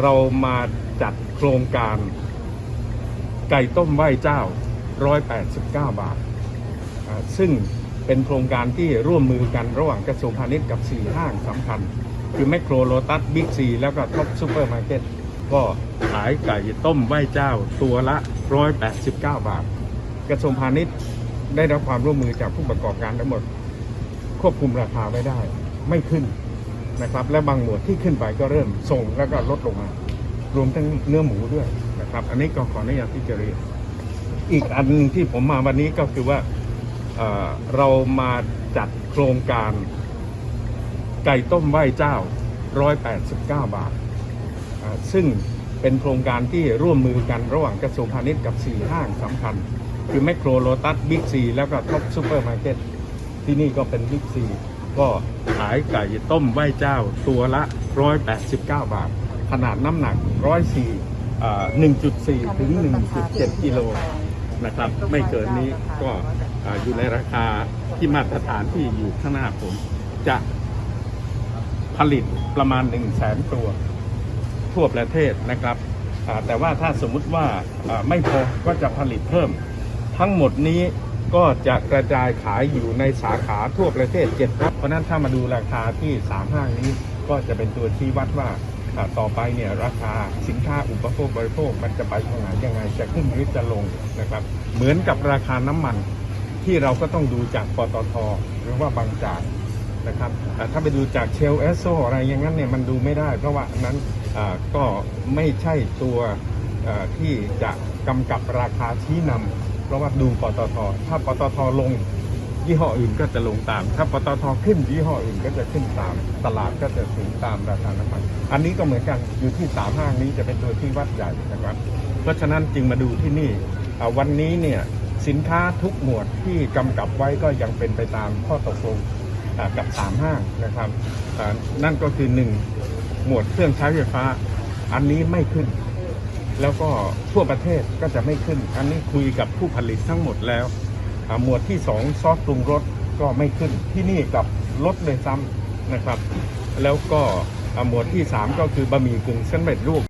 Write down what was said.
เรามาจัดโครงการไก่ต้มไหว้เจ้า 189 บาท ซึ่งเป็นโครงการที่ร่วมมือกันระหว่างกระทรวงพาณิชย์กับ 4 ห้างสำคัญ คือแมคโครโลตัสบิ๊กซีแล้วก็ท็อปซูเปอร์มาร์เก็ตก็ขายไก่ต้มไหว้เจ้าตัวละ 189 บาท กระทรวงพาณิชย์ได้รับความร่วมมือจากผู้ประกอบการทั้งหมด ควบคุมราคาไว้ได้ไม่ขึ้น นะครับและบางหมวดที่ขึ้นไปก็เริ่มส่งแล้วก็ลดลงมารวมทั้งเนื้อหมูด้วยนะครับ อันนี้ก็ขออนุญาตที่จะเรียนอีกอันหนึ่งที่ผมมาวันนี้ก็คือว่าเเรามาจัดโครงการไก่ต้มไหว้เจ้า 189 บาทอ่าซึ่งเป็นโครงการที่ร่วมมือกันระหว่างกระทรวงพาณิชย์กับ 4 ห้างสำคัญ คือแมคโครโลตัสบิ๊กซีแล้วก็ท็อปซูเปอร์มาร์เก็ตที่นี่ก็เป็นบิ๊กซี ก็ขายไก่ต้มไหว้เจ้าตัวละ 189 บาท ขนาดน้ำหนัก 104อ่า1.4 ถึง 1.7 กิโลนะครับ ไม่เกินนี้ก็อ่าอยู่ในราคาที่มาตรฐานที่อยู่ข้างหน้าผม จะผลิตประมาณ 1 0 0 0 0แสนตัว ทั่วประเทศนะครับอ่าแต่ว่าถ้าสมมุติว่าอ่าไม่พอก็จะผลิตเพิ่ม ทั้งหมดนี้ ก็จะกระจายขายอยู่ในสาขาทั่วประเทศเจ็ดครับเพราะนั้นถ้ามาดูราคาที่สามห้างนี้ก็จะเป็นตัวชี้วัดว่าต่อไปเนี่ยราคาสินค้าอุปโภคบริโภคมันจะไปทางไหนยังไงจะขึ้นหรือจะลงนะครับ เหมือนกับราคาน้ำมันที่เราก็ต้องดูจากปตทหรือว่าบางจากนะครับอ่ถ้าไปดูจากเชลเอสโซอะไรอย่างนั้นเนี่ยมันดูไม่ได้ เพราะว่านั้นก็ไม่ใช่ตัวที่จะกำกับราคาชี้นำ ราะว่าดูปตทถ้าปตทลงยี่ห้ออื่นก็จะลงตาม ถ้าปตทขึ้นยี่ห้ออื่นก็จะขึ้นตาม ตลาดก็จะสูงตามราคาน้ำมันอันนี้ก็เหมือนกันอยู่ที่สามห้างนี้จะเป็นตัวที่วัดใหญ่นะครับ เพราะฉะนั้นจึงมาดูที่นี่วันนี้เนี่ยสินค้าทุกหมวดที่กำกับไว้ก็ยังเป็นไปตามข้อตกลงกับสามห้างนะครับนั่นก็คือหนึ่งหมวดเครื่องใช้ไฟฟ้า อันนี้ไม่ขึ้น แล้วก็ทั่วประเทศก็จะไม่ขึ้น อันนี้คุยกับผู้ผลิตทั้งหมดแล้ว หมวดที่สองซอสปรุงรสก็ไม่ขึ้นที่นี่กับลดเลยซ้ำนะครับ แล้วก็หมวดที่สามก็คือบะหมี่กึ่งเส้นเร็ดรูป